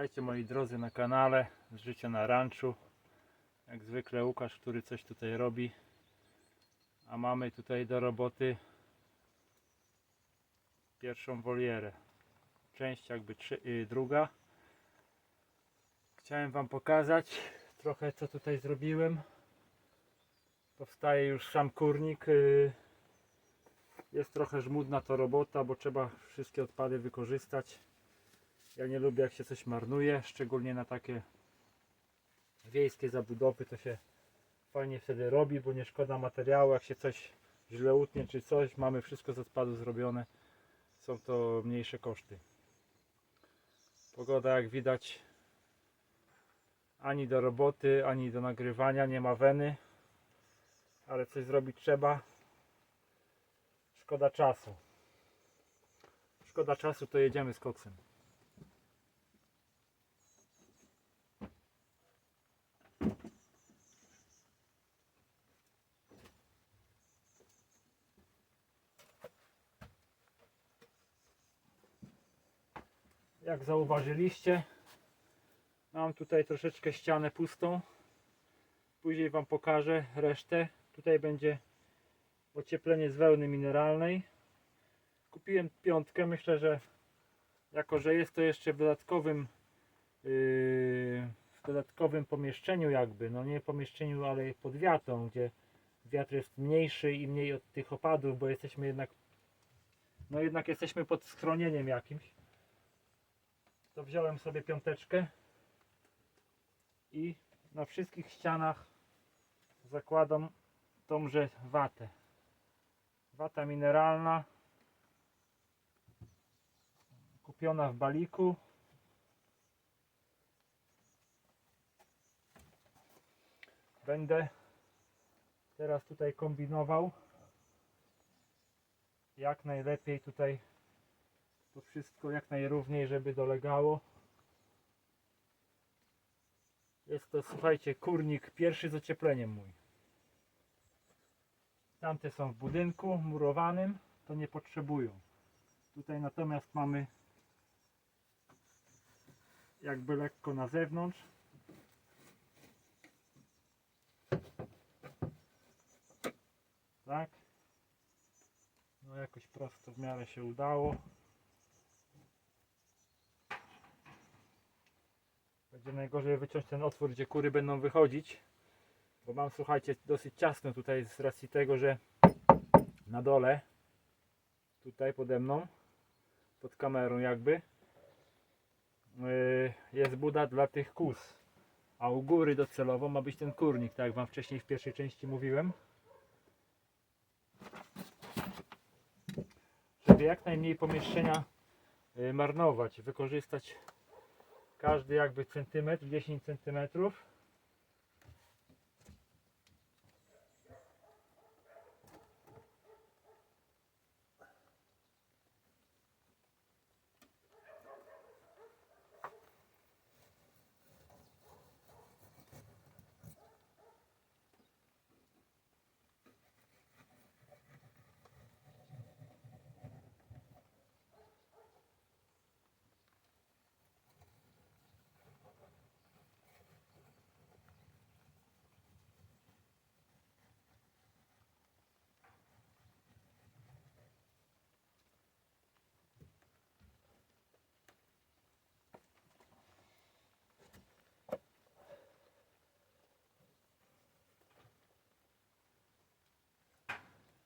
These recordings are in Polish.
Witajcie moi drodzy na kanale z życia na ranczu. Jak zwykle Łukasz, który coś tutaj robi. A mamy tutaj do roboty pierwszą wolierę. Część jakby trzy, y, druga. Chciałem Wam pokazać trochę co tutaj zrobiłem. Powstaje już sam kurnik. y, Jest trochę żmudna to robota, bo trzeba wszystkie odpady wykorzystać. Ja nie lubię jak się coś marnuje, szczególnie na takie wiejskie zabudowy to się fajnie wtedy robi, bo nie szkoda materiału, jak się coś źle utnie czy coś, mamy wszystko z odpadu zrobione, są to mniejsze koszty. Pogoda jak widać ani do roboty, ani do nagrywania nie ma weny, ale coś zrobić trzeba. Szkoda czasu. Szkoda czasu, to jedziemy z koksem. Jak zauważyliście, mam tutaj troszeczkę ścianę pustą. Później Wam pokażę resztę. Tutaj będzie ocieplenie z wełny mineralnej. Kupiłem piątkę. Myślę, że jako, że jest to jeszcze w dodatkowym yy, w dodatkowym pomieszczeniu jakby, no nie pomieszczeniu, ale pod wiatą, gdzie wiatr jest mniejszy i mniej od tych opadów, bo jesteśmy jednak no jednak jesteśmy pod schronieniem jakimś to wziąłem sobie piąteczkę i na wszystkich ścianach zakładam tąże watę. Wata mineralna kupiona w baliku. Będę teraz tutaj kombinował jak najlepiej tutaj to wszystko jak najrówniej, żeby dolegało. Jest to, słuchajcie, kurnik pierwszy z ociepleniem mój. Tamte są w budynku murowanym, to nie potrzebują. Tutaj natomiast mamy jakby lekko na zewnątrz. Tak. No jakoś prosto w miarę się udało. Będzie najgorzej wyciąć ten otwór, gdzie kury będą wychodzić. Bo mam, słuchajcie, dosyć ciasno tutaj z racji tego, że na dole, tutaj pode mną, pod kamerą jakby, yy, jest buda dla tych kus. A u góry docelowo ma być ten kurnik, tak jak Wam wcześniej w pierwszej części mówiłem. Żeby jak najmniej pomieszczenia yy, marnować, wykorzystać każdy jakby centymetr, 10 centymetrów.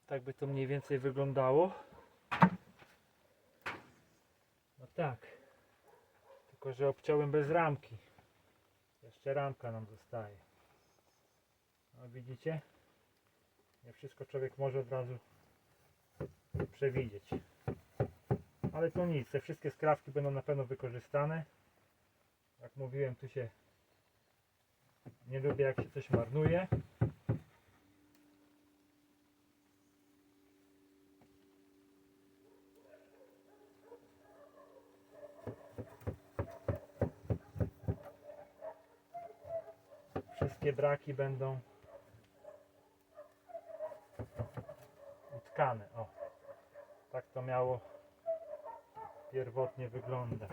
Tak by to mniej więcej wyglądało. No tak. Tylko, że obciąłem bez ramki. Jeszcze ramka nam zostaje. No widzicie? Nie wszystko człowiek może od razu przewidzieć. Ale to nic, te wszystkie skrawki będą na pewno wykorzystane. Jak mówiłem, tu się nie lubię jak się coś marnuje. braki będą utkane. O, tak to miało pierwotnie wyglądać.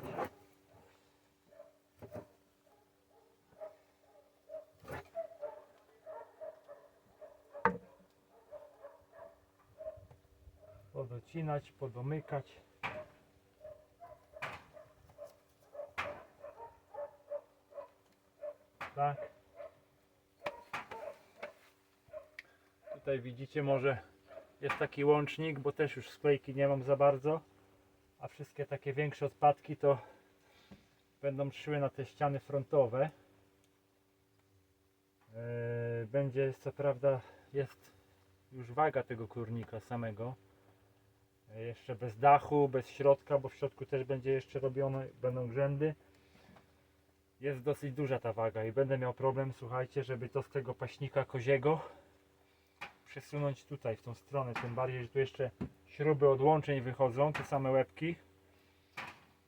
Podocinać, podomykać. Tutaj widzicie może jest taki łącznik, bo też już sklejki nie mam za bardzo. A wszystkie takie większe odpadki to będą szły na te ściany frontowe. Yy, Będzie co prawda jest już waga tego kurnika samego. Yy, Jeszcze bez dachu, bez środka, bo w środku też będzie jeszcze robione, będą grzędy. Jest dosyć duża ta waga i będę miał problem, słuchajcie, żeby to z tego paśnika koziego przesunąć tutaj, w tą stronę. Tym bardziej, że tu jeszcze śruby odłączeń wychodzą, te same łebki.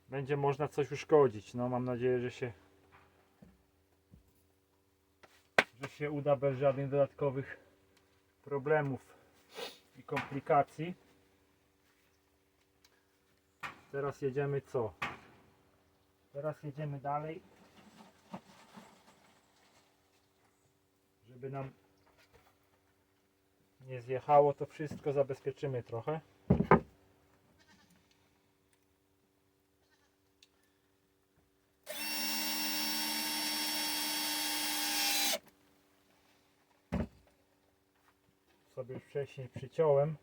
Będzie można coś uszkodzić. No mam nadzieję, że się że się uda bez żadnych dodatkowych problemów i komplikacji. Teraz jedziemy co? Teraz jedziemy dalej. Żeby nam nie zjechało to wszystko, zabezpieczymy trochę. sobie już wcześniej przyciąłem.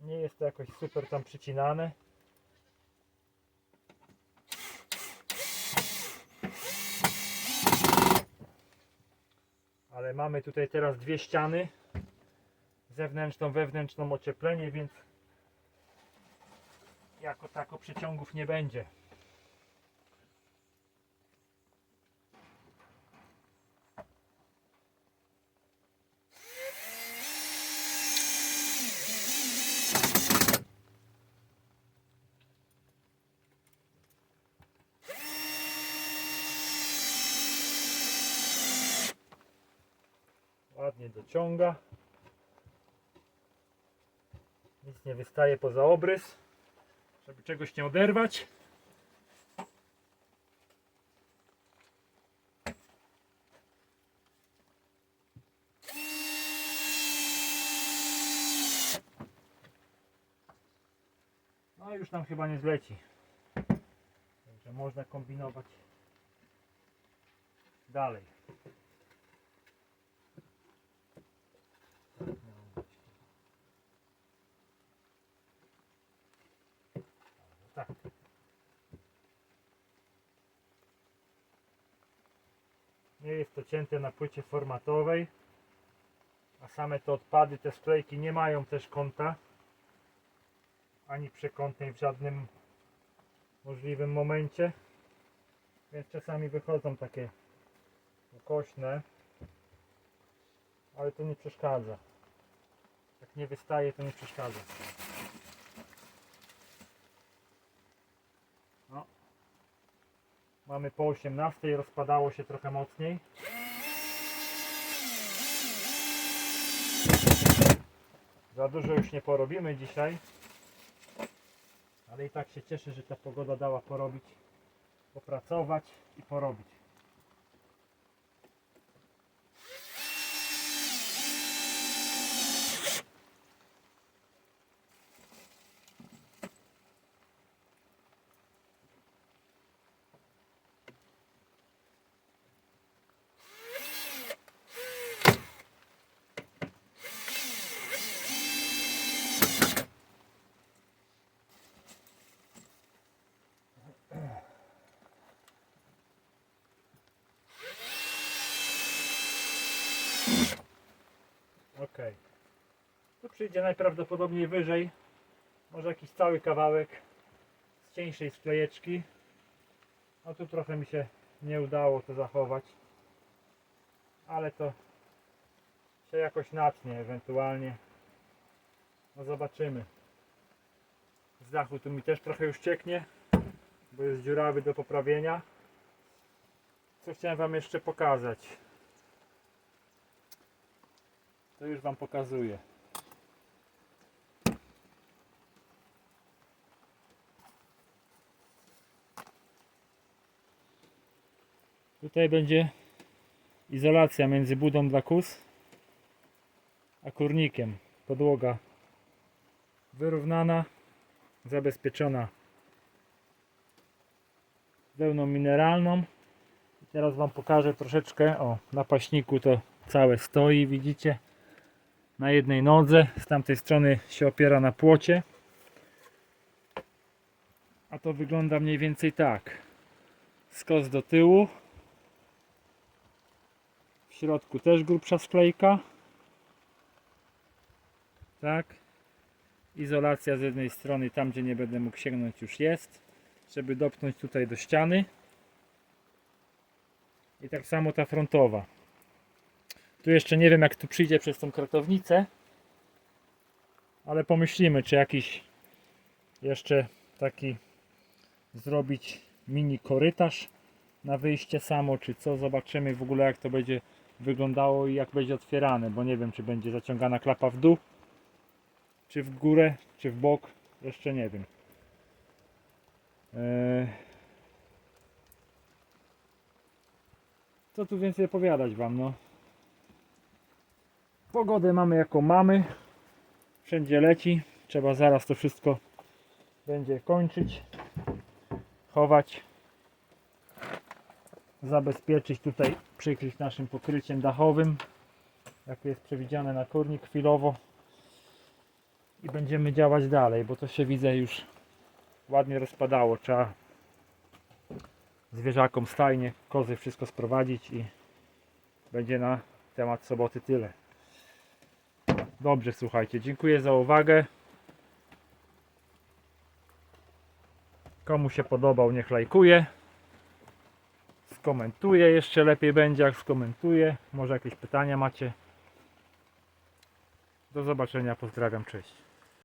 Nie jest to jakoś super tam przycinane. Ale mamy tutaj teraz dwie ściany. Zewnętrzną, wewnętrzną ocieplenie, więc jako tako przeciągów nie będzie. Ładnie dociąga. Nic nie wystaje poza obrys, żeby czegoś nie oderwać. No już nam chyba nie zleci. Także można kombinować dalej. Tak miało być. Tak. Nie jest to cięte na płycie formatowej, a same te odpady, te sklejki nie mają też kąta, ani przekątnej w żadnym możliwym momencie, więc czasami wychodzą takie ukośne ale to nie przeszkadza. Jak nie wystaje, to nie przeszkadza. No. Mamy po 18, rozpadało się trochę mocniej. Za dużo już nie porobimy dzisiaj. Ale i tak się cieszę, że ta pogoda dała porobić, popracować i porobić. Ok. Tu przyjdzie najprawdopodobniej wyżej. Może jakiś cały kawałek z cieńszej sklejeczki. No tu trochę mi się nie udało to zachować. Ale to się jakoś natnie ewentualnie. No zobaczymy. Z dachu tu mi też trochę już cieknie, bo jest dziurawy do poprawienia. Co chciałem Wam jeszcze pokazać. To już Wam pokazuję. Tutaj będzie Izolacja między budą dla kus a kurnikiem. Podłoga wyrównana, zabezpieczona wełną mineralną. Teraz Wam pokażę troszeczkę. O, na paśniku to całe stoi, widzicie? Na jednej nodze. Z tamtej strony się opiera na płocie. A to wygląda mniej więcej tak. Skos do tyłu. W środku też grubsza sklejka. Tak. Izolacja z jednej strony, tam gdzie nie będę mógł sięgnąć już jest. Żeby dopnąć tutaj do ściany. I tak samo ta frontowa. Tu jeszcze nie wiem jak tu przyjdzie przez tą kratownicę. Ale pomyślimy czy jakiś jeszcze taki zrobić mini korytarz na wyjście samo, czy co, zobaczymy w ogóle jak to będzie wyglądało i jak będzie otwierane, bo nie wiem czy będzie zaciągana klapa w dół, czy w górę, czy w bok, jeszcze nie wiem. Eee... Co tu więcej opowiadać Wam, no. Pogodę mamy jaką mamy, wszędzie leci, trzeba zaraz to wszystko będzie kończyć chować, zabezpieczyć tutaj, przykryć naszym pokryciem dachowym, jak jest przewidziane na kurnik chwilowo i będziemy działać dalej, bo to się widzę już ładnie rozpadało, trzeba zwierzakom stajnie, kozy wszystko sprowadzić i będzie na temat soboty tyle. Dobrze, słuchajcie, dziękuję za uwagę. Komu się podobał, niech lajkuje. Skomentuje, jeszcze lepiej będzie jak skomentuje. Może jakieś pytania macie. Do zobaczenia, pozdrawiam, cześć.